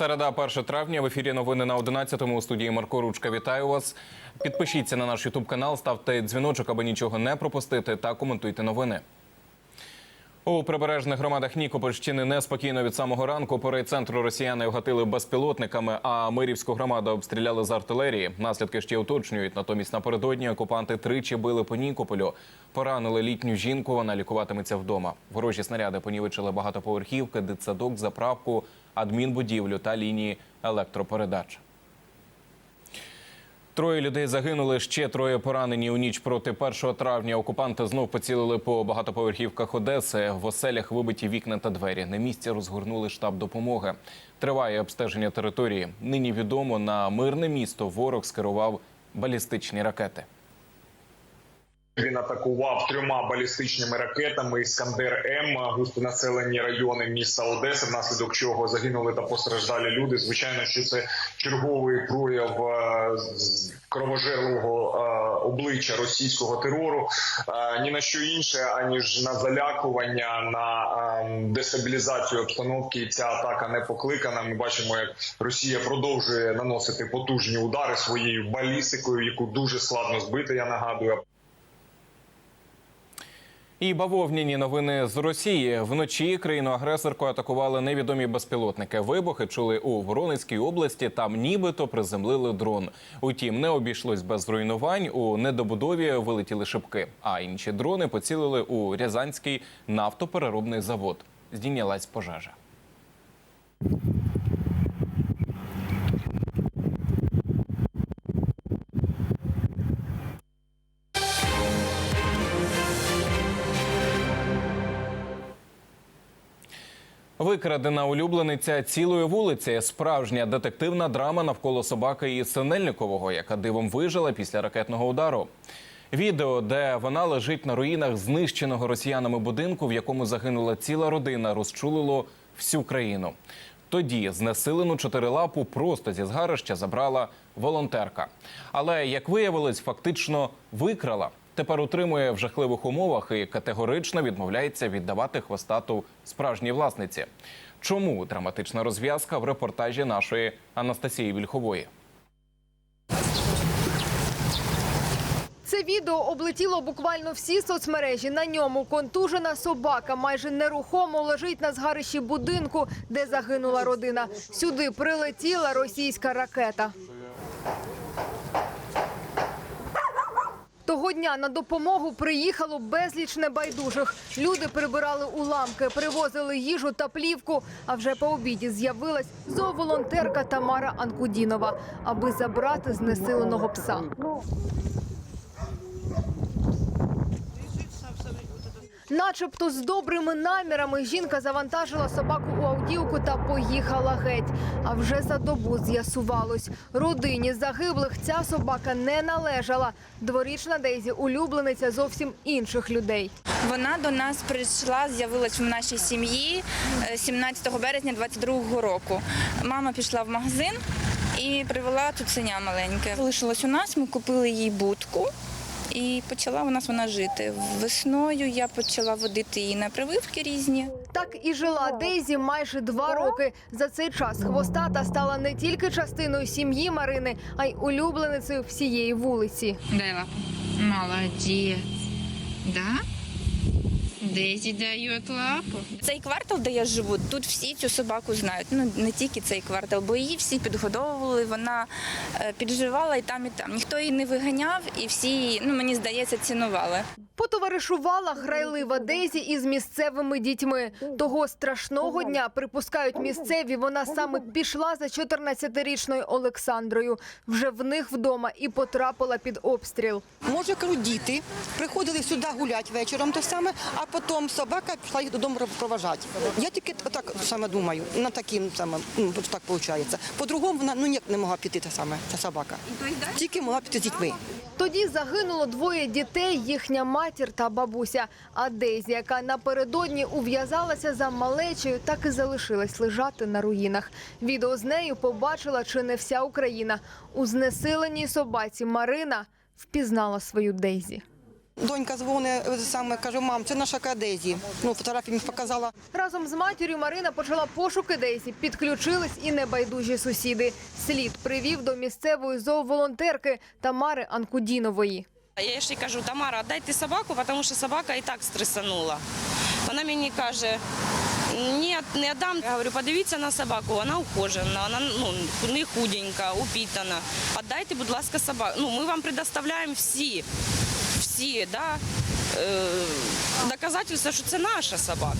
Середа, 1 травня. В ефірі новини на 11-му у студії Марко Ручка. Вітаю вас. Підпишіться на наш Ютуб канал, ставте дзвіночок, аби нічого не пропустити, та коментуйте новини. У прибережних громадах Нікопольщини неспокійно від самого ранку. По райцентру росіяни вгатили безпілотниками, а мирівську громаду обстріляли з артилерії. Наслідки ще уточнюють. Натомість напередодні окупанти тричі били по Нікополю. Поранили літню жінку. Вона лікуватиметься вдома. Ворожі снаряди понівечили багатоповерхівки, дитсадок, заправку, адмінбудівлю та лінії електропередач. Троє людей загинули, ще троє поранені у ніч проти 1 травня. Окупанти знов поцілили по багатоповерхівках Одеси. В оселях вибиті вікна та двері. На місці розгорнули штаб допомоги. Триває обстеження території. Нині відомо на мирне місто ворог скерував балістичні ракети. Він атакував трьома балістичними ракетами Іскандер М густонаселені райони міста Одеси, внаслідок чого загинули та постраждалі люди. Звичайно, що це черговий прояв е, кровожерливого е, обличчя російського терору. Е, Ні на що інше, аніж на залякування, на е, дестабілізацію обстановки. Ця атака не покликана. Ми бачимо, як Росія продовжує наносити потужні удари своєю балістикою, яку дуже складно збити. Я нагадую. І бавовняні новини з Росії вночі країну-агресорку атакували невідомі безпілотники. Вибухи чули у Воронезькій області. Там нібито приземлили дрон. Утім, не обійшлось без руйнувань. У недобудові вилетіли шибки. А інші дрони поцілили у Рязанський нафтопереробний завод. Здійнялась пожежа. Викрадена улюблениця цілої вулиці. Справжня детективна драма навколо собаки і Синельникового, яка дивом вижила після ракетного удару. Відео, де вона лежить на руїнах знищеного росіянами будинку, в якому загинула ціла родина, розчулило всю країну. Тоді знесилену чотирилапу просто зі згарища забрала волонтерка. Але як виявилось, фактично викрала. Тепер утримує в жахливих умовах і категорично відмовляється віддавати хвостату справжній власниці. Чому драматична розв'язка в репортажі нашої Анастасії Вільхової? Це відео облетіло буквально всі соцмережі. На ньому контужена собака майже нерухомо лежить на згарищі будинку, де загинула родина. Сюди прилетіла російська ракета. Дня на допомогу приїхало безліч небайдужих. Люди прибирали уламки, привозили їжу та плівку. А вже по обіді з'явилась зооволонтерка Тамара Анкудінова, аби забрати знесиленого пса. Начебто з добрими намірами жінка завантажила собаку у автівку та поїхала геть. А вже за добу з'ясувалось, родині загиблих ця собака не належала. Дворічна Дейзі улюблениця зовсім інших людей. Вона до нас прийшла, з'явилась в нашій сім'ї е, 17 березня 22-го року. Мама пішла в магазин і привела синя маленьке. Залишилась у нас, ми купили їй будку. І почала у нас вона жити. Весною я почала водити її на прививки різні. Так і жила Дейзі майже два роки. За цей час хвостата стала не тільки частиною сім'ї Марини, а й улюбленицею всієї вулиці. Дай лапу. Молодец. Да? Дейзи дает лапу. Цей квартал, де я живу, тут всі цю собаку знають. Ну не тільки цей квартал, бо її всі підгодовували. Вона е, підживала і там, і там. Ніхто її не виганяв, і всі ну мені здається, цінували. Потоваришувала грайлива Дейзі із місцевими дітьми. Того страшного дня припускають місцеві. Вона саме пішла за 14-річною Олександрою. Вже в них вдома і потрапила під обстріл. Може, кажу, діти приходили сюди гуляти вечором те саме, а потім собака пішла їх додому проважати. Я тільки так саме думаю, на таким саме, ну так виходить. По-другому вона ну ніяк не могла піти та саме, ця собака. Тільки могла піти з дітьми. Тоді загинуло двоє дітей, їхня матір та бабуся. А Дейзі, яка напередодні ув'язалася за малечею, так і залишилась лежати на руїнах. Відео з нею побачила чи не вся Україна. У знесиленій собаці Марина впізнала свою Дейзі. Донька дзвонить саме, каже, мам, це наша Кадезі. Ну, фотографію мені показала. Разом з матір'ю Марина почала пошуки Дейзі. Підключились і небайдужі сусіди. Слід привів до місцевої зооволонтерки Тамари Анкудінової. Я ще кажу, Тамара, дайте собаку, тому що собака і так стресанула. Вона мені каже, ні, не дам. Я говорю, подивіться на собаку, вона ухожена, вона ну, не худенька, упітана. Отдайте, будь ласка, собаку. Ну, ми вам предоставляємо всі, всі, да, е, доказательства, що це наша собака.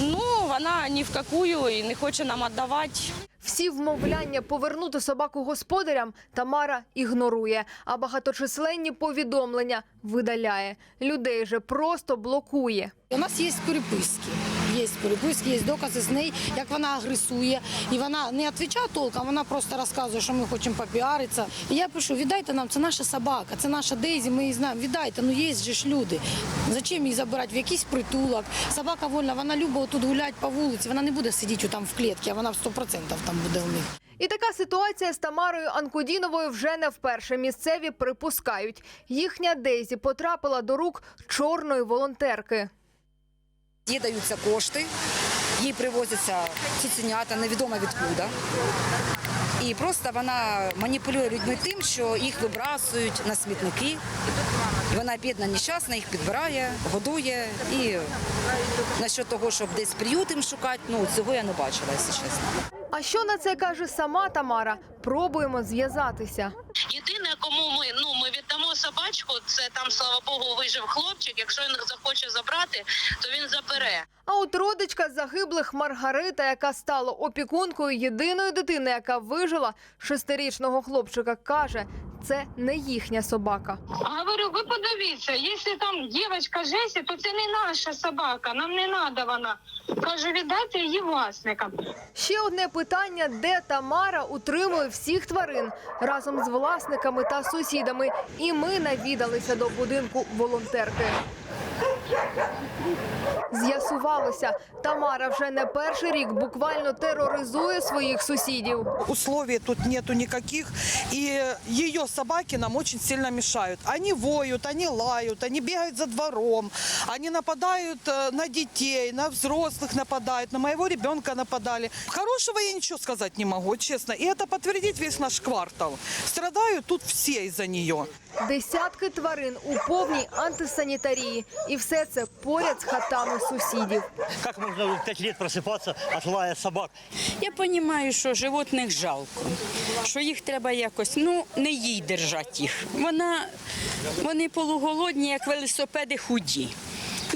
Ну, вона ні в какую і не хоче нам віддавати. Всі вмовляння повернути собаку господарям Тамара ігнорує, а багаточисленні повідомлення видаляє. Людей же просто блокує. У нас є переписки. Є переписки, є докази з нею, як вона агресує. І вона не відповідає толком, вона просто розказує, що ми хочемо попіаритися. І я пишу, віддайте нам, це наша собака, це наша Дейзі, ми її знаємо. Віддайте, ну є ж люди. Зачем її забирати в якийсь притулок? Собака вольна, вона любить тут гуляти по вулиці, вона не буде сидіти там в клітці, а вона 100% там буде у них. І така ситуація з Тамарою Анкудіновою вже не вперше. Місцеві припускають. Їхня Дейзі потрапила до рук чорної волонтерки. Їй даються кошти, їй привозяться цуценята, невідомо відкуда. І просто вона маніпулює людьми тим, що їх вибрасують на смітники. І вона бідна, нещасна, їх підбирає, годує. І насчет того, щоб десь приют їм шукати, ну цього я не бачила, якщо чесно. А що на це каже сама Тамара? Пробуємо зв'язатися. Єдине, кому ми ну ми віддамо собачку, це там слава Богу вижив хлопчик. Якщо він захоче забрати, то він забере. А от родичка загиблих Маргарита, яка стала опікункою єдиної дитини, яка вижила шестирічного хлопчика, каже, це не їхня собака. Говорю, ви подивіться, якщо там дівчинка Жесі, то це не наша собака. Нам не треба вона. Кажу, віддайте її власникам. Ще одне питання: де Тамара утримує всіх тварин разом з власниками та сусідами. І ми навідалися до будинку волонтерки. З'ясувалося, Тамара вже не перший рік буквально тероризує своїх сусідів. условий тут нету никаких, и ее собаки нам очень сильно мешают. Они воют, они лают, они бегают за двором, они нападают э, на детей, на взрослых нападают, на моего ребенка нападали. Хорошего я ничего сказать не могу, честно. И это подтвердить весь наш квартал. Страдают тут все из-за нее. Десятки тварин у повній антисанітарії. І все це поряд з хатами сусідів. Як можна в 5 років просипатися, від лая собак? Я розумію, що животних жалко, що їх треба якось, ну, не їй держати їх. Вона, вони полуголодні, як велосипеди худі.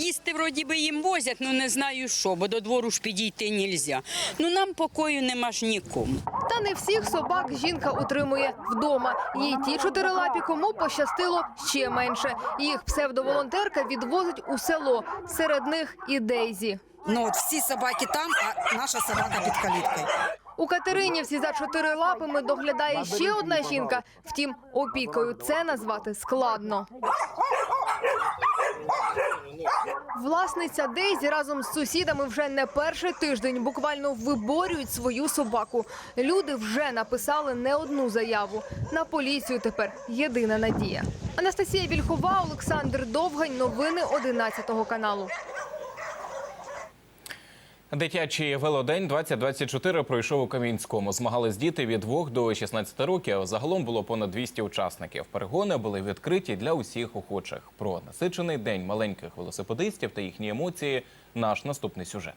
Їсти вроді би їм возять, ну не знаю що, бо до двору ж підійти нельзя. Ну нам покою нема ж нікому. Та не всіх собак жінка утримує вдома. Їй ті чотирилапі, кому пощастило ще менше. Їх псевдоволонтерка відвозить у село. Серед них і Дейзі. Ну от всі собаки там, а наша собака під каліткою. У Катеринівці за чотири лапами доглядає ще одна жінка. Втім, опікою це назвати складно. Власниця Дейзі разом з сусідами вже не перший тиждень буквально виборюють свою собаку. Люди вже написали не одну заяву. На поліцію тепер єдина надія. Анастасія Вільхова, Олександр Довгань. Новини 11 каналу. Дитячий велодень 2024 пройшов у Кам'янському. Змагались діти від 2 до 16 років. Загалом було понад 200 учасників. Перегони були відкриті для усіх охочих. Про насичений день маленьких велосипедистів та їхні емоції. Наш наступний сюжет.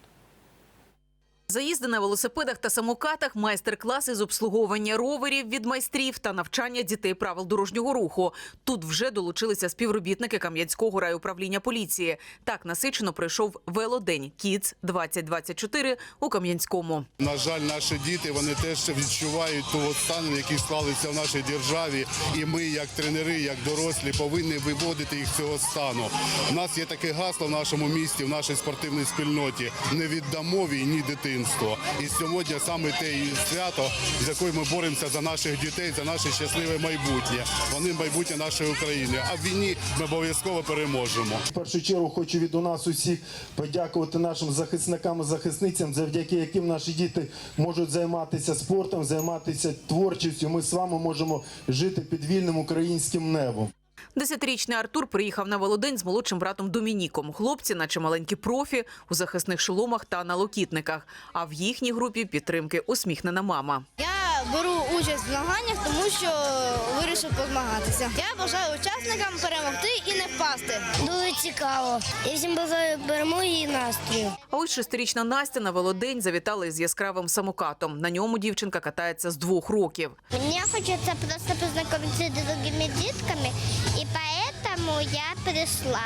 Заїзди на велосипедах та самокатах, майстер-класи з обслуговування роверів від майстрів та навчання дітей правил дорожнього руху. Тут вже долучилися співробітники Кам'янського райуправління поліції. Так насичено пройшов велодень Кіц 2024 у Кам'янському. На жаль, наші діти вони теж відчувають от стан, який склалися в нашій державі, і ми, як тренери, як дорослі, повинні виводити їх з цього стану. У нас є таке гасло в нашому місті, в нашій спортивній спільноті: не віддамо війні дитинство. І сьогодні саме те свято, з якою ми боремося за наших дітей, за наше щасливе майбутнє. Вони майбутнє нашої України. А в війні ми обов'язково переможемо. В першу чергу хочу від у нас усіх подякувати нашим захисникам і захисницям, завдяки яким наші діти можуть займатися спортом, займатися творчістю. Ми з вами можемо жити під вільним українським небом. Десятирічний Артур приїхав на Володень з молодшим братом Домініком. Хлопці, наче маленькі профі, у захисних шоломах та на локітниках. А в їхній групі підтримки усміхнена мама. Я беру участь в змаганнях, тому що вирішив позмагатися. Я бажаю учасникам перемогти і не впасти. Дуже цікаво. Я всім бажаю перемоги і настрою. А ось шестирічна Настя на Володень завітала із яскравим самокатом. На ньому дівчинка катається з двох років. Мені хочеться просто познайомитися з другими дітками, і тому я прийшла.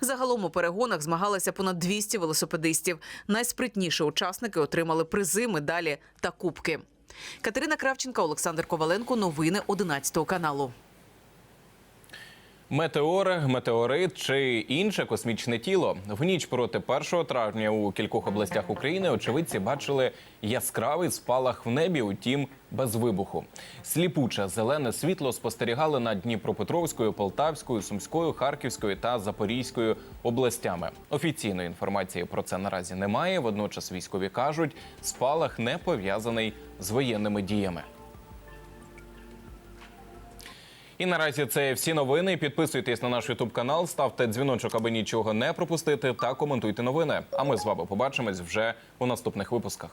Загалом у перегонах змагалися понад 200 велосипедистів. Найспритніші учасники отримали призи, медалі та кубки. Катерина Кравченка, Олександр Коваленко. Новини 11 каналу. Метеор, метеорит чи інше космічне тіло в ніч проти 1 травня у кількох областях України очевидці бачили яскравий спалах в небі, утім без вибуху. Сліпуче зелене світло спостерігали над Дніпропетровською, Полтавською, Сумською, Харківською та Запорізькою областями. Офіційної інформації про це наразі немає. Водночас військові кажуть, спалах не пов'язаний з воєнними діями. І наразі це всі новини. Підписуйтесь на наш Ютуб канал, ставте дзвіночок, аби нічого не пропустити, та коментуйте новини. А ми з вами побачимось вже у наступних випусках.